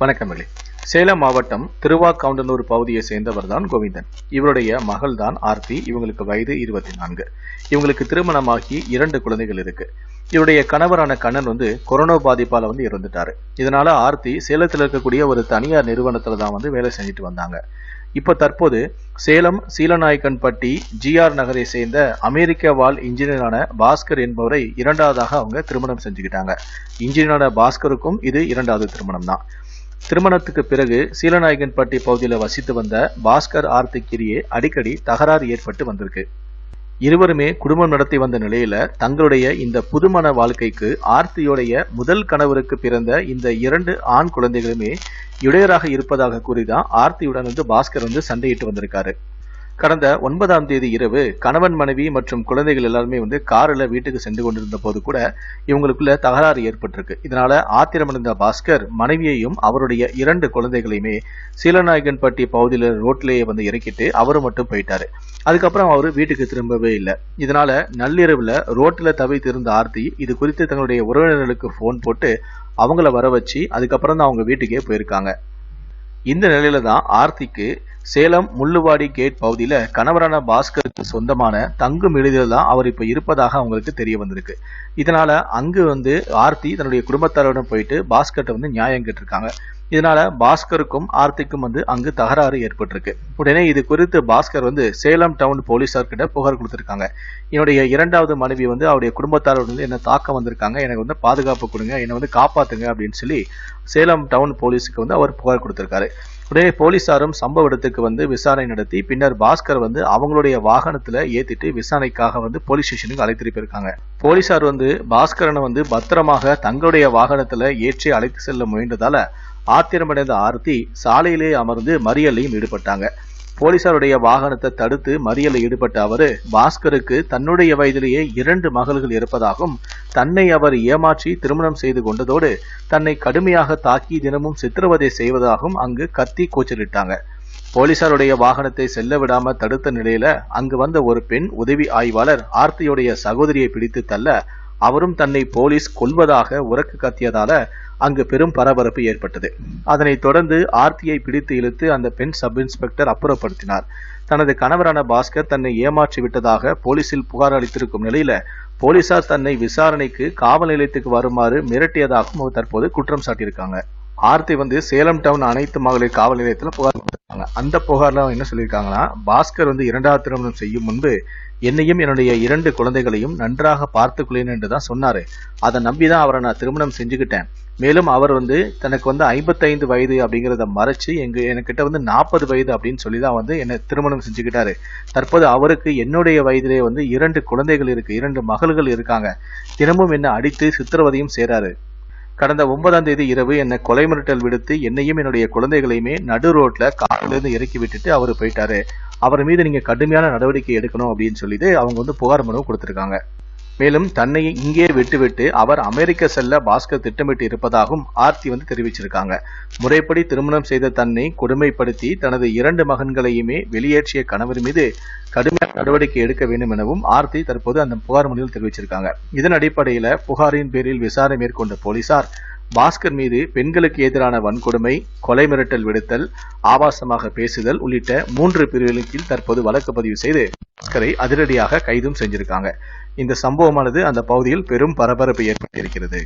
வணக்கமில்லை சேலம் மாவட்டம் திருவாக்கவுண்டனூர் பகுதியை சேர்ந்தவர் தான் கோவிந்தன். இவருடைய மகள் தான் ஆர்த்தி. இவங்களுக்கு வயது இருபத்தி நான்கு இவங்களுக்கு திருமணமாகி இரண்டு குழந்தைகள் இருக்கு. இவருடைய கணவரான கண்ணன் வந்து கொரோனா பாதிப்பால வந்து இறந்துட்டாரு. இதனால ஆர்த்தி சேலத்தில் இருக்கக்கூடிய ஒரு தனியார் நிறுவனத்துல தான் வந்து வேலை செஞ்சுட்டு வந்தாங்க. இப்ப தற்போது சேலம் சீலநாயக்கன்பட்டி ஜிஆர் நகரை சேர்ந்த அமெரிக்க வாழ் இன்ஜினியரான பாஸ்கர் என்பவரை இரண்டாவதாக அவங்க திருமணம் செஞ்சுக்கிட்டாங்க. இன்ஜினியரான பாஸ்கருக்கும் இது இரண்டாவது திருமணம் தான் திருமணத்துக்கு பிறகு சீலநாயகன்பட்டி பகுதியில் வசித்து வந்த பாஸ்கர் ஆர்த்திக்கிரியே அடிக்கடி தகராறு ஏற்பட்டு வந்திருக்கு. இருவருமே குடும்பம் நடத்தி வந்த நிலையில தங்களுடைய இந்த புதுமண வாழ்க்கைக்கு ஆர்த்தியுடைய முதல் கணவருக்கு பிறந்த இந்த இரண்டு ஆண் குழந்தைகளுமே இடையராக இருப்பதாக கூறிதான் ஆர்த்தியுடன் வந்து பாஸ்கர் வந்து சண்டையிட்டு வந்திருக்காரு. கடந்த ஒன்பதாம் தேதி இரவு கணவன் மனைவி மற்றும் குழந்தைகள் எல்லாருமே வந்து காரில் வீட்டுக்கு சென்று கொண்டிருந்த போது கூட இவங்களுக்குள்ள தகராறு ஏற்பட்டிருக்கு. இதனால ஆத்திரமடைந்த பாஸ்கர் மனைவியையும் அவருடைய இரண்டு குழந்தைகளையுமே சீலநாயகன்பட்டி பகுதியில் ரோட்லேயே வந்து இறக்கிட்டு அவரும் மட்டும் போயிட்டாரு. அதுக்கப்புறம் அவர் வீட்டுக்கு திரும்பவே இல்லை. இதனால நள்ளிரவுல ரோட்டில் தவித்திருந்த ஆர்த்தி இது குறித்து தங்களுடைய உறவினர்களுக்கு ஃபோன் போட்டு அவங்கள வர வச்சு அதுக்கப்புறம் தான் அவங்க வீட்டுக்கே போயிருக்காங்க. இந்த நிலையில தான் ஆர்த்திக்கு சேலம் முள்ளுவாடி கேட் பகுதியில கணவரான பாஸ்கருக்கு சொந்தமான தங்கும் விடுதியில் தான் அவர் இப்ப இருப்பதாக அவங்களுக்கு தெரிய வந்திருக்கு. இதனால அங்கு வந்து ஆர்த்தி தன்னுடைய குடும்பத்தாருடன் போயிட்டு பாஸ்கர்ட்ட வந்து நியாயம் கேட்டிருக்காங்க. இதனால பாஸ்கருக்கும் ஆர்த்திக்கும் வந்து அங்கு தகராறு ஏற்பட்டிருக்கு. உடனே இது குறித்து பாஸ்கர் வந்து சேலம் டவுன் போலீசார் கிட்ட புகார் கொடுத்துருக்காங்க. என்னுடைய இரண்டாவது மனைவி வந்து அவருடைய குடும்பத்தாரோட வந்து என்ன தாக்கம் வந்திருக்காங்க. எனக்கு வந்து பாதுகாப்பு கொடுங்க. என்னை வந்து காப்பாத்துங்க அப்படின்னு சொல்லி சேலம் டவுன் போலீஸுக்கு வந்து அவர் புகார் கொடுத்திருக்காரு. உடனே போலீசாரும் சம்பவ இடத்துக்கு வந்து விசாரணை நடத்தி பின்னர் பாஸ்கர் வந்து அவங்களுடைய வாகனத்துல ஏத்திட்டு விசாரணைக்காக வந்து போலீஸ் ஸ்டேஷனுக்கு அழைத்துட்டு போயிருக்காங்க போலீசார் வந்து பாஸ்கரனை வந்து பத்திரமாக தங்களுடைய வாகனத்துல ஏற்றி அழைத்து செல்ல முயன்றதால ஆத்திரமடைந்த ஆர்த்தி சாலையிலே அமர்ந்து மறியலையும் ஈடுபட்டாங்க. போலீசாருடைய வாகனத்தை தடுத்து மறியலில் ஈடுபட்ட அவரு பாஸ்கருக்கு தன்னுடைய வயதிலேயே இரண்டு மகள்கள் இருப்பதாகவும் தன்னை அவர் ஏமாற்றி திருமணம் செய்து கொண்டதோடு தன்னை கடுமையாக தாக்கி தினமும் சித்திரவதை செய்வதாகவும் அங்கு கத்தி கூச்சலிட்டாங்க. போலீசாருடைய வாகனத்தை செல்ல விடாம தடுத்த நிலையில அங்கு வந்த ஒரு பெண் உதவி ஆய்வாளர் ஆர்த்தியுடைய சகோதரியை பிடித்து தள்ள அவரும் தன்னை போலீஸ் கொல்வதாக உறக்கு கத்தியதால அங்கு பெரும் பரபரப்பு ஏற்பட்டது. அதனைத் தொடர்ந்து ஆர்த்தியை பிடித்து இழுத்து அந்த பெண் சப் இன்ஸ்பெக்டர் அப்புறப்படுத்தினார். தனது கணவரான பாஸ்கர் தன்னை ஏமாற்றி விட்டதாக போலீசில் புகார் அளித்திருக்கும் நிலையில போலீசார் தன்னை விசாரணைக்கு காவல் நிலையத்துக்கு வருமாறு மிரட்டியதாகவும் அவர் தற்போது குற்றம் சாட்டியிருக்காங்க. ஆர்த்தி வந்து சேலம் டவுன் அனைத்து மகளிர் காவல் நிலையத்தில் புகார் கொடுத்துருக்காங்க. அந்த புகாரில் என்ன சொல்லியிருக்காங்கன்னா பாஸ்கர் வந்து இரண்டாவது திருமணம் செய்யும் முன்பு என்னையும் என்னுடைய இரண்டு குழந்தைகளையும் நன்றாக பார்த்துக்கொள்ளேன் என்று தான் சொன்னார். அதை நம்பி தான் அவரை நான் திருமணம் செஞ்சுக்கிட்டேன். மேலும் அவர் வந்து தனக்கு வந்து ஐம்பத்தைந்து வயது அப்படிங்கிறத மறைச்சு எங்க என்கிட்ட வந்து நாற்பது வயது அப்படின்னு சொல்லி தான் வந்து என்னை திருமணம் செஞ்சுக்கிட்டாரு. தற்போது அவருக்கு என்னுடைய வயதிலே வந்து இரண்டு குழந்தைகள் இருக்கு இரண்டு மகள்கள் இருக்காங்க. தினமும் என்னை அடித்து சித்திரவதையும் செய்கிறாரு கடந்த ஒன்பதாம் தேதி இரவு என்னை கொலை மிரட்டல் விடுத்து என்னையும் என்னுடைய குழந்தைகளையுமே நடு ரோட்ல காரிலிருந்து இறக்கி விட்டுட்டு அவர் போயிட்டாரு. அவர் மீது நீங்க கடுமையான நடவடிக்கை எடுக்கணும் அப்படின்னு சொல்லிட்டு அவங்க வந்து புகார் மனு கொடுத்திருக்காங்க. மேலும் தன்னை இங்கே விட்டுவிட்டு அவர் அமெரிக்க செல்ல பாஸ்கர் திட்டமிட்டு இருப்பதாகவும் ஆர்த்தி வந்து தெரிவிச்சிருக்காங்க. முறைப்படி திருமணம் செய்த தன்னை கொடுமைப்படுத்தி தனது இரண்டு மகன்களையுமே வெளியேற்றிய கணவர் மீது கடுமையான நடவடிக்கை எடுக்க வேண்டும் எனவும் ஆர்த்தி தற்போது அந்த புகார் மனுவில் தெரிவிச்சிருக்காங்க. இதன் அடிப்படையில புகாரின் பேரில் விசாரணை மேற்கொண்ட போலீசார் பாஸ்கர் மீது பெண்களுக்கு எதிரான வன்கொடுமை கொலை மிரட்டல் விடுத்தல் ஆபாசமாக பேசுதல் உள்ளிட்ட மூன்று பிரிவுகளின் கீழ் தற்போது வழக்கு பதிவு செய்து பாஸ்கரை அதிரடியாக கைதும் செஞ்சிருக்காங்க. இந்த சம்பவமானது அந்த பகுதியில் பெரும் பரபரப்பு ஏற்பட்டிருக்கிறது.